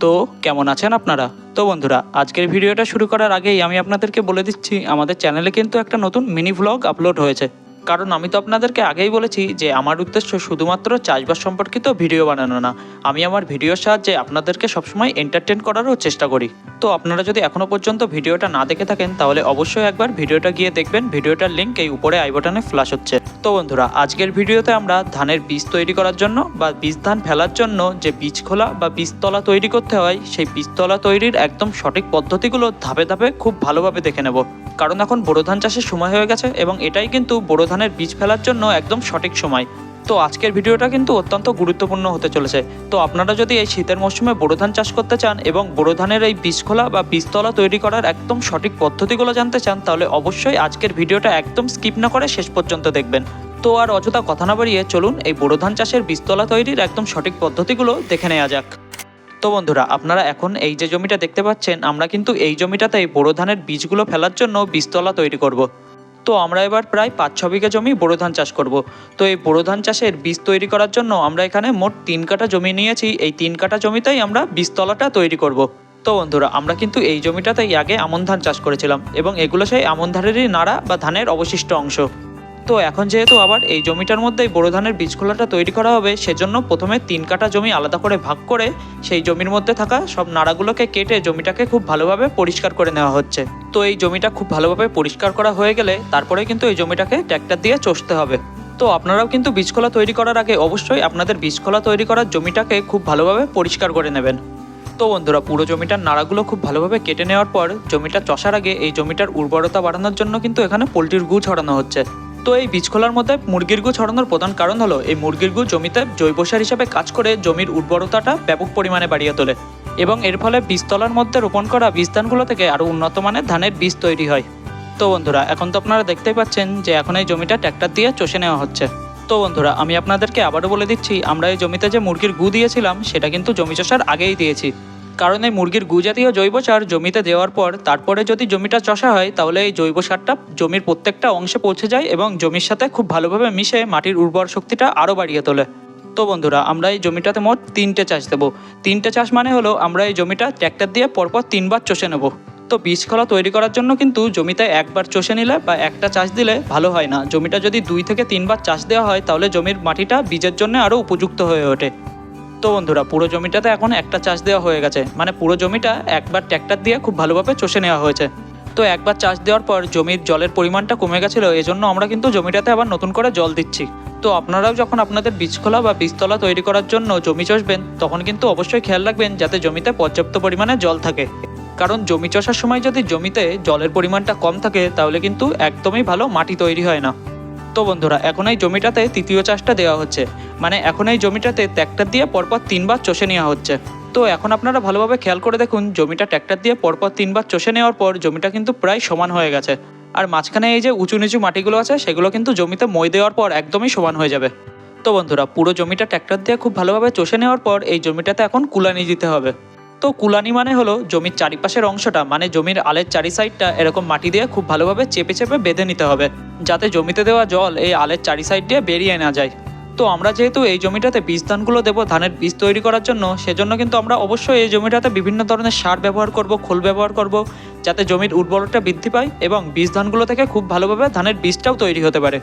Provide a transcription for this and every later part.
তো কেমন আছেন আপনারা? তো বন্ধুরা, আজকের ভিডিওটা শুরু করার আগেই আমি আপনাদেরকে বলে দিচ্ছি, আমাদের চ্যানেলে কিন্তু একটা নতুন মিনি ভ্লগ আপলোড হয়েছে। কারণ আমি তো আপনাদেরকে আগেই বলেছি যে আমার উদ্দেশ্য শুধুমাত্র চাষবাস সম্পর্কিত ভিডিও বানানো না। আমি আমার ভিডিওর সাহায্যে আপনাদেরকে সবসময় এন্টারটেন করারও চেষ্টা করি। তো আপনারা যদি এখনও পর্যন্ত ভিডিওটা না দেখে থাকেন, তাহলে অবশ্যই একবার ভিডিওটা গিয়ে দেখবেন। ভিডিওটার লিঙ্ক এই উপরে আই বাটনে ফ্ল্যাশ হচ্ছে। তো বন্ধুরা, আজকের ভিডিওতে আমরা ধানের বীজ তৈরি করার জন্য বা বীজ ধান ফেলার জন্য যে বীজ খোলা বা বীজতলা তৈরি করতে হয়, সেই বীজতলা তৈরির একদম সঠিক পদ্ধতিগুলো ধাপে ধাপে খুব ভালোভাবে দেখে নেব। কারণ এখন বোরো ধান চাষের সময় হয়ে গেছে এবং এটাই কিন্তু বোরো ধানের বীজ ফেলার জন্য একদম সঠিক সময়। তো আজকের ভিডিওটা কিন্তু অত্যন্ত গুরুত্বপূর্ণ হতে চলেছে। তো আপনারা যদি এই শীতের মৌসুমে বোরো ধান চাষ করতে চান এবং বোরো ধানের এই বীজ খোলা বা বীজতলা তৈরি করার একদম সঠিক পদ্ধতিগুলো জানতে চান, তাহলে অবশ্যই আজকের ভিডিওটা একদম স্কিপ না করে শেষ পর্যন্ত দেখবেন। তো আর অযথা কথা না বাড়িয়ে চলুন এই বোরো ধান চাষের বীজতলা তৈরির একদম সঠিক পদ্ধতিগুলো দেখে নেওয়া যাক। তো বন্ধুরা, আপনারা এখন এই যে জমিটা দেখতে পাচ্ছেন, আমরা কিন্তু এই জমিটাতেই বোরো ধানের বীজগুলো ফেলার জন্য বীজতলা তৈরি করব। তো আমরা এবার প্রায় পাঁচ ছ বিঘা জমি বোরো ধান চাষ করব। তো এই বোরো ধান চাষের বীজ তৈরি করার জন্য আমরা এখানে মোট তিন কাঠা জমি নিয়েছি এই তিন কাঠা জমিতেই আমরা বীজতলাটা তৈরি করব। তো বন্ধুরা, আমরা কিন্তু এই জমিটাতেই আগে আমন ধান চাষ করেছিলাম এবং এগুলো সেই আমন ধানেরই নাড়া বা ধানের অবশিষ্ট অংশ তো এখন যেহেতু আবার এই জমিটার মধ্যেই বোরো ধানের বীজখোলাটা তৈরি করা হবে, সেজন্য প্রথমে তিন কাঠা জমি আলাদা করে ভাগ করে সেই জমির মধ্যে থাকা সব নাড়াগুলোকে কেটে জমিটাকে খুব ভালোভাবে পরিষ্কার করে নেওয়া হচ্ছে। তো এই জমিটা খুব ভালোভাবে পরিষ্কার করা হয়ে গেলে তারপরে কিন্তু এই জমিটাকে ট্র্যাক্টর দিয়ে চষতে হবে। তো আপনারাও কিন্তু বীজখোলা তৈরি করার আগে অবশ্যই আপনাদের বীজখোলা তৈরি করার জমিটাকে খুব ভালোভাবে পরিষ্কার করে নেবেন। তো বন্ধুরা, পুরো জমিটার নাড়াগুলো খুব ভালোভাবে কেটে নেওয়ার পর জমিটা চষার আগে এই জমিটার উর্বরতা বাড়ানোর জন্য কিন্তু এখানে পোলট্রির গু ছড়ানো হচ্ছে। তো এই বীজ খোলার মধ্যে মুরগির গু ছড়ানোর প্রধান কারণ হলো, এই মুরগির গু জমিতে জৈব সার হিসাবে কাজ করে জমির উর্বরতাটা ব্যাপক পরিমাণে বাড়িয়ে তোলে এবং এর ফলে বীজতলার মধ্যে রোপণ করা বীজধানগুলো থেকে আরও উন্নত মানের ধানের বীজ তৈরি হয়। তো বন্ধুরা, এখন তো আপনারা দেখতেই পাচ্ছেন যে এখন এই জমিটা ট্র্যাক্টর দিয়ে চষে নেওয়া হচ্ছে। তো বন্ধুরা, আমি আপনাদেরকে আবারও বলে দিচ্ছি, আমরা এই জমিতে যে মুরগির গু দিয়েছিলাম, সেটা কিন্তু জমি চষার আগেই দিয়েছি। কারণ মুরগির গু জাতীয় জৈব সার জমিতে দেওয়ার পর তারপরে যদি জমিটা চষা হয়, তাহলে এই জৈব সারটা জমির প্রত্যেকটা অংশে পৌঁছে যায় এবং জমির সাথে খুব ভালোভাবে মিশে মাটির উর্বর শক্তিটা আরও বাড়িয়ে তোলে। তো বন্ধুরা, আমরা এই জমিটাতে মোট তিনটে চাষ দেবো। তিনটে চাষ মানে হলো, আমরা এই জমিটা ট্র্যাক্টর দিয়ে পরপর তিনবার চষে নেব। তো বীজ খোলা তৈরি করার জন্য কিন্তু জমিতে একবার চষে নিলে বা একটা চাষ দিলে ভালো হয় না। জমিটা যদি দুই থেকে তিনবার চাষ দেওয়া হয়, তাহলে জমির মাটিটা বীজের জন্য আরও উপযুক্ত হয়ে ওঠে। তো বন্ধুরা, পুরো জমিটাতে এখন একটা চাষ দেওয়া হয়ে গেছে। মানে পুরো জমিটা একবার ট্র্যাক্টর দিয়ে খুব ভালোভাবে চষে নেওয়া হয়েছে। তো একবার চাষ দেওয়ার পর জমির জলের পরিমাণটা কমে গেছিল, এজন্য আমরা কিন্তু জমিটাতে আবার নতুন করে জল দিচ্ছি। তো আপনারাও যখন আপনাদের বীজখোলা বা বীজতলা তৈরি করার জন্য জমি চষবেন, তখন কিন্তু অবশ্যই খেয়াল রাখবেন যাতে জমিতে পর্যাপ্ত পরিমাণে জল থাকে। কারণ জমি চষার সময় যদি জমিতে জলের পরিমাণটা কম থাকে, তাহলে কিন্তু একদমই ভালো মাটি তৈরি হয় না। তো বন্ধুরা, এখন এই জমিটাতে তৃতীয় চাষটা দেওয়া হচ্ছে। মানে এখন এই জমিটাতে ট্র্যাক্টর দিয়ে পরপর তিনবার চষে নেওয়া হচ্ছে। তো এখন আপনারা ভালোভাবে খেয়াল করে দেখুন, জমিটা ট্র্যাক্টর দিয়ে পরপর তিনবার চষে নেওয়ার পর জমিটা কিন্তু প্রায় সমান হয়ে গেছে। আর মাঝখানে এই যে উঁচু নিচু মাটিগুলো আছে, সেগুলো কিন্তু জমিতে মই দেওয়ার পর একদমই সমান হয়ে যাবে। তো বন্ধুরা, পুরো জমিটা ট্র্যাক্টর দিয়ে খুব ভালোভাবে চষে নেওয়ার পর এই জমিটাতে এখন কুলানি দিতে হবে। তো কুলানি মানে হলো জমির চারিপাশের অংশটা মানে জমির আলের চারি সাইডটা এরকম মাটি দিয়ে খুব ভালোভাবে চেপে চেপে বেঁধে নিতে হবে, যাতে জমিতে দেওয়া জল এই আলের চারি সাইড দিয়ে বেরিয়ে না যায়। তো আমরা যেহেতু এই জমিটাতে বীজ ধানগুলো দেবো, ধানের বীজ তৈরি করার জন্য, সেজন্য কিন্তু আমরা অবশ্যই এই জমিটাতে বিভিন্ন ধরনের সার ব্যবহার করব, খোল ব্যবহার করব, যাতে জমির উর্বরতা বৃদ্ধি পায় এবং বীজ ধানগুলো থেকে খুব ভালোভাবে ধানের বীজটাও তৈরি হতে পারে।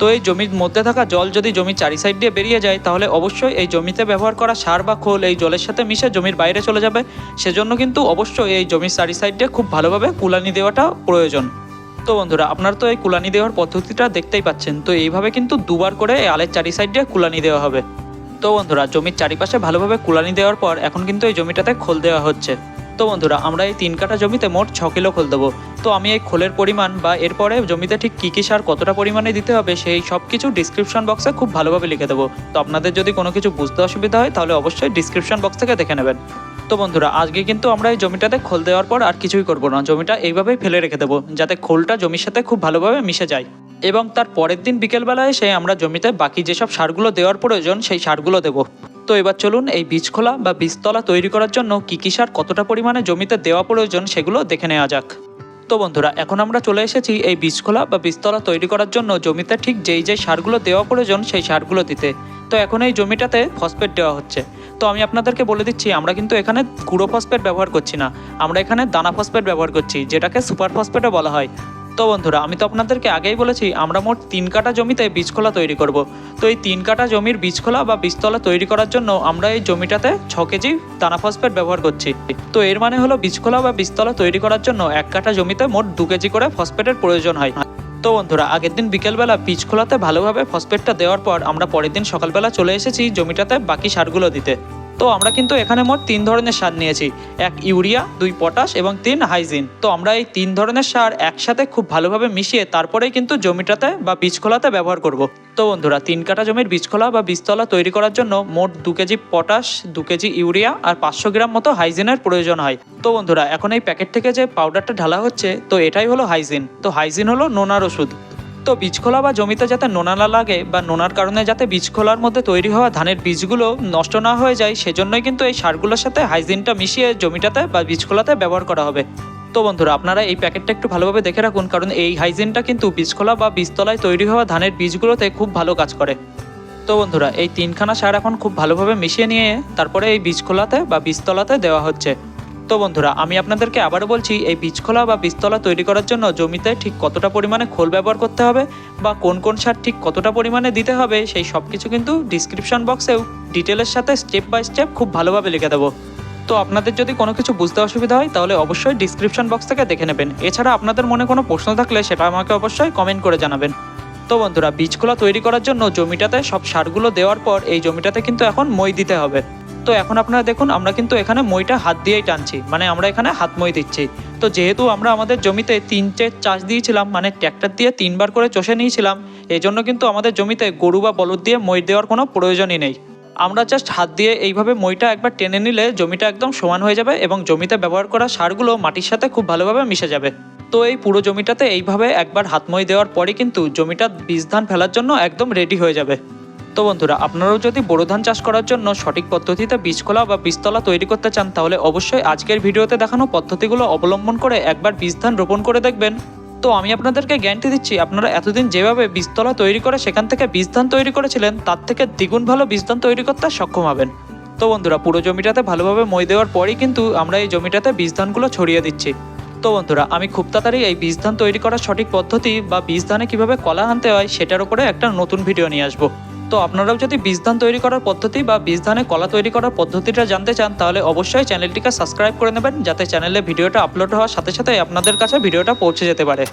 তো এই জমির মধ্যে থাকা জল যদি জমির চারি সাইড দিয়ে বেরিয়ে যায়, তাহলে অবশ্যই এই জমিতে ব্যবহার করা সার বা খোল এই জলের সাথে মিশে জমির বাইরে চলে যাবে। সেজন্য কিন্তু অবশ্যই এই জমির চারি সাইড দিয়ে খুব ভালোভাবে কুলানি দেওয়াটা প্রয়োজন। তো বন্ধুরা, আপনারা তো এই কুলানি দেওয়ার পদ্ধতিটা দেখতেই পাচ্ছেন। তো এইভাবে কিন্তু দুবার করে এই আলের চারি সাইড দিয়ে কুলানি দেওয়া হবে। তো বন্ধুরা, জমির চারিপাশে ভালোভাবে কুলানি দেওয়ার পর এখন কিন্তু এই জমিটাতে খোল দেওয়া হচ্ছে। তো বন্ধুরা, আমরা এই তিন কাঠা জমিতে মোট ছ কিলো খোল দেবো। তো আমি এই খোলের পরিমাণ বা এরপরে জমিতে ঠিক কী কী সার কতটা পরিমাণে দিতে হবে সেই সব কিছু ডিসক্রিপশন বক্সে খুব ভালোভাবে লিখে দেবো। তো আপনাদের যদি কোনো কিছু বুঝতে অসুবিধা হয় তাহলে অবশ্যই ডিসক্রিপশন বক্স থেকে দেখে নেবেন। তো বন্ধুরা, আজকে কিন্তু আমরা এই জমিটাতে খোল দেওয়ার পর আর কিছুই করব না। জমিটা এইভাবেই ফেলে রেখে দেবো, যাতে খোলটা জমির সাথে খুব ভালোভাবে মিশে যায়। এবং তার পরের দিন বিকেলবেলায় এসে আমরা জমিতে বাকি যেসব সারগুলো দেওয়ার প্রয়োজন, সেই সারগুলো দেবো। তো এবার চলুন এই বীজ খোলা বা বীজতলা তৈরি করার জন্য কী কী সার কতটা পরিমাণে জমিতে দেওয়া প্রয়োজন সেগুলো দেখে নেওয়া যাক। তো বন্ধুরা, এখন আমরা চলে এসেছি এই বীজখোলা বা বীজতলা তৈরি করার জন্য জমিতে ঠিক যেই যেই সারগুলো দেওয়া প্রয়োজন, সেই সারগুলো দিতে। তো এখন এই জমিটাতে ফসফেট দেওয়া হচ্ছে। তো আমি আপনাদেরকে বলে দিচ্ছি, আমরা কিন্তু এখানে গুঁড়ো ফসফেট ব্যবহার করছি না। আমরা এখানে দানা ফসফেট ব্যবহার করছি, যেটাকে সুপার ফসফেটও বলা হয়। তো বন্ধুরা, আমি তো আপনাদেরকে আগেই বলেছি, আমরা মোট তিন কাটা জমিতে বীজখোলা তৈরি করব। তো এই তিন কাটা জমির বীজখোলা বা বীজতলা তৈরি করার জন্য আমরা এই জমিটাতে ছ কেজি দানা ফসফেট ব্যবহার করছি। তো এর মানে হলো বীজখোলা বা বীজতলা তৈরি করার জন্য এক কাঠা জমিতে মোট দু কেজি করে ফসফেটের প্রয়োজন হয়। তো বন্ধুরা, আগের দিন বিকেলবেলা বীজ খোলাতে ভালোভাবে ফসফেটটা দেওয়ার পর আমরা পরের দিন সকালবেলা চলে এসেছি জমিটাতে বাকি সারগুলো দিতে। তো আমরা কিন্তু এখানে মোট তিন ধরনের সার নিয়েছি। এক ইউরিয়া, দুই পটাশ এবং তিন হাইজিন। তো আমরা এই তিন ধরনের সার একসাথে খুব ভালোভাবে মিশিয়ে তারপরেই কিন্তু জমিটাতে বা বীজ খোলাতে ব্যবহার করব। তো বন্ধুরা, তিন কাটা জমির বীজ খোলা বা বীজতলা তৈরি করার জন্য মোট দু কেজি পটাশ, দু কেজি ইউরিয়া আর পাঁচশো গ্রাম মতো হাইজিনের প্রয়োজন হয়। তো বন্ধুরা, এখন এই প্যাকেট থেকে যে পাউডারটা ঢালা হচ্ছে, তো এটাই হলো হাইজিন। তো হাইজিন হলো নোনার ওষুধ। তো বীজ খোলা বা জমিতে যাতে নোনা না লাগে বা নোনার কারণে যাতে বীজ খোলার মধ্যে তৈরি হওয়া ধানের বীজগুলো নষ্ট না হয়ে যায়, সেজন্যই কিন্তু এই সারগুলোর সাথে হাইজিনটা মিশিয়ে জমিটাতে বা বীজ খোলাতে ব্যবহার করা হবে। তো বন্ধুরা, আপনারা এই প্যাকেটটা একটু ভালোভাবে দেখে রাখুন, কারণ এই হাইজিনটা কিন্তু বীজখোলা বা বীজতলায় তৈরি হওয়া ধানের বীজগুলোতে খুব ভালো কাজ করে। তো বন্ধুরা, এই তিনখানা সার এখন খুব ভালোভাবে মিশিয়ে নিয়ে তারপরে এই বীজখোলাতে বা বীজতলাতে দেওয়া হচ্ছে। তো বন্ধুরা, আমি আপনাদেরকে আবারও বলছি, এই বীজখোলা বা বীজতলা তৈরি করার জন্য জমিতে ঠিক কতটা পরিমাণে খোল ব্যবহার করতে হবে বা কোন কোন সার ঠিক কতটা পরিমাণে দিতে হবে, সেই সব কিছু কিন্তু ডিসক্রিপশন বক্সেও ডিটেলের সাথে স্টেপ বাই স্টেপ খুব ভালোভাবে লিখে দেবো। তো আপনাদের যদি কোনো কিছু বুঝতে অসুবিধা হয়, তাহলে অবশ্যই ডিসক্রিপশন বক্স থেকে দেখে নেবেন। এছাড়া আপনাদের মনে কোনো প্রশ্ন থাকলে সেটা আমাকে অবশ্যই কমেন্ট করে জানাবেন। তো বন্ধুরা বীজগুলো তৈরি করার জন্য জমিটাতে সব সারগুলো দেওয়ার পর এই জমিটাতে কিন্তু এখন মই দিতে হবে। তো এখন আপনারা দেখুন, আমরা কিন্তু এখানে মইটা হাত দিয়েই টানছি। মানে আমরা এখানে হাত মই দিচ্ছি। তো যেহেতু আমরা আমাদের জমিতে তিন তিনটে চাষ দিয়েছিলাম মানে ট্র্যাক্টর দিয়ে তিনবার করে চষে নিয়েছিলাম এই জন্য কিন্তু আমাদের জমিতে গরু বা বলদ দিয়ে মই দেওয়ার কোনো প্রয়োজনই নেই। আমরা জাস্ট হাত দিয়ে এইভাবে মইটা একবার টেনে নিলে জমিটা একদম সমান হয়ে যাবে এবং জমিতে ব্যবহার করা সারগুলো মাটির সাথে খুব ভালোভাবে মিশে যাবে। তো এই পুরো জমিটাতে এইভাবে একবার হাত মই দেওয়ার পরে কিন্তু জমিটা বীজ ধান ফেলার জন্য একদম রেডি হয়ে যাবে। তো বন্ধুরা, আপনারাও যদি বোরো ধান চাষ করার জন্য সঠিক পদ্ধতিতে বীজ খোলা বা বীজতলা তৈরি করতে চান, তাহলে অবশ্যই আজকের ভিডিওতে দেখানো পদ্ধতিগুলো অবলম্বন করে একবার বীজ ধান রোপণ করে দেখবেন। তো আমি আপনাদেরকে গ্যারান্টি দিচ্ছি, আপনারা এতদিন যেভাবে বীজতলা তৈরি করে, সেখান থেকে বীজ ধান তৈরি করেছিলেন, তার থেকে দ্বিগুণ ভালো বীজ ধান তৈরি করতে সক্ষম হবেন। তো বন্ধুরা, পুরো জমিটাতে ভালোভাবে মই দেওয়ার পরেই কিন্তু আমরা এই জমিটাতে বীজ ধানগুলো ছড়িয়ে দিচ্ছি। তো বন্ধুরা, আমি খুব তাড়াতাড়ি এই বীজ ধান তৈরি করার সঠিক পদ্ধতি বা বীজ ধানে কীভাবে কলা আনতে হয়, সেটার উপরে একটা নতুন ভিডিও নিয়ে আসব। তো আপনারাও যদি বীজ ধান তৈরি করার পদ্ধতি বা বীজ ধানে কলা তৈরি করার পদ্ধতিটা জানতে চান, তাহলে অবশ্যই চ্যানেলটিকে সাবস্ক্রাইব করে নেবেন, যাতে চ্যানেলে ভিডিওটা আপলোড হওয়ার সাথে সাথে আপনাদের কাছে ভিডিওটা পৌঁছে যেতে পারে।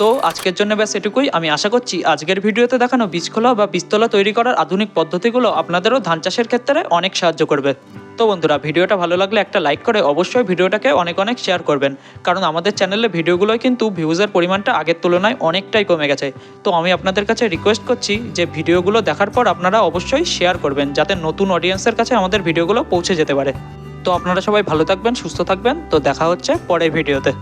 তো আজকের জন্য ব্যাস এটুকুই। আমি আশা করছি আজকের ভিডিওতে দেখানো বীজখোলা বা বীজতলা তৈরি করার আধুনিক পদ্ধতিগুলো আপনাদেরও ধান চাষের ক্ষেত্রে অনেক সাহায্য করবে। তো বন্ধুরা, ভিডিওটা ভালো লাগলে একটা লাইক করে অবশ্যই ভিডিওটাকে অনেক অনেক শেয়ার করবেন। কারণ আমাদের চ্যানেলে ভিডিওগুলোয় কিন্তু ভিউজের পরিমাণটা আগের তুলনায় অনেকটাই কমে গেছে। তো আমি আপনাদের কাছে রিকোয়েস্ট করছি যে ভিডিওগুলো দেখার পর আপনারা অবশ্যই শেয়ার করবেন, যাতে নতুন অডিয়েন্সের কাছে আমাদের ভিডিওগুলো পৌঁছে যেতে পারে। তো আপনারা সবাই ভালো থাকবেন, সুস্থ থাকবেন। তো দেখা হচ্ছে পরের ভিডিওতে।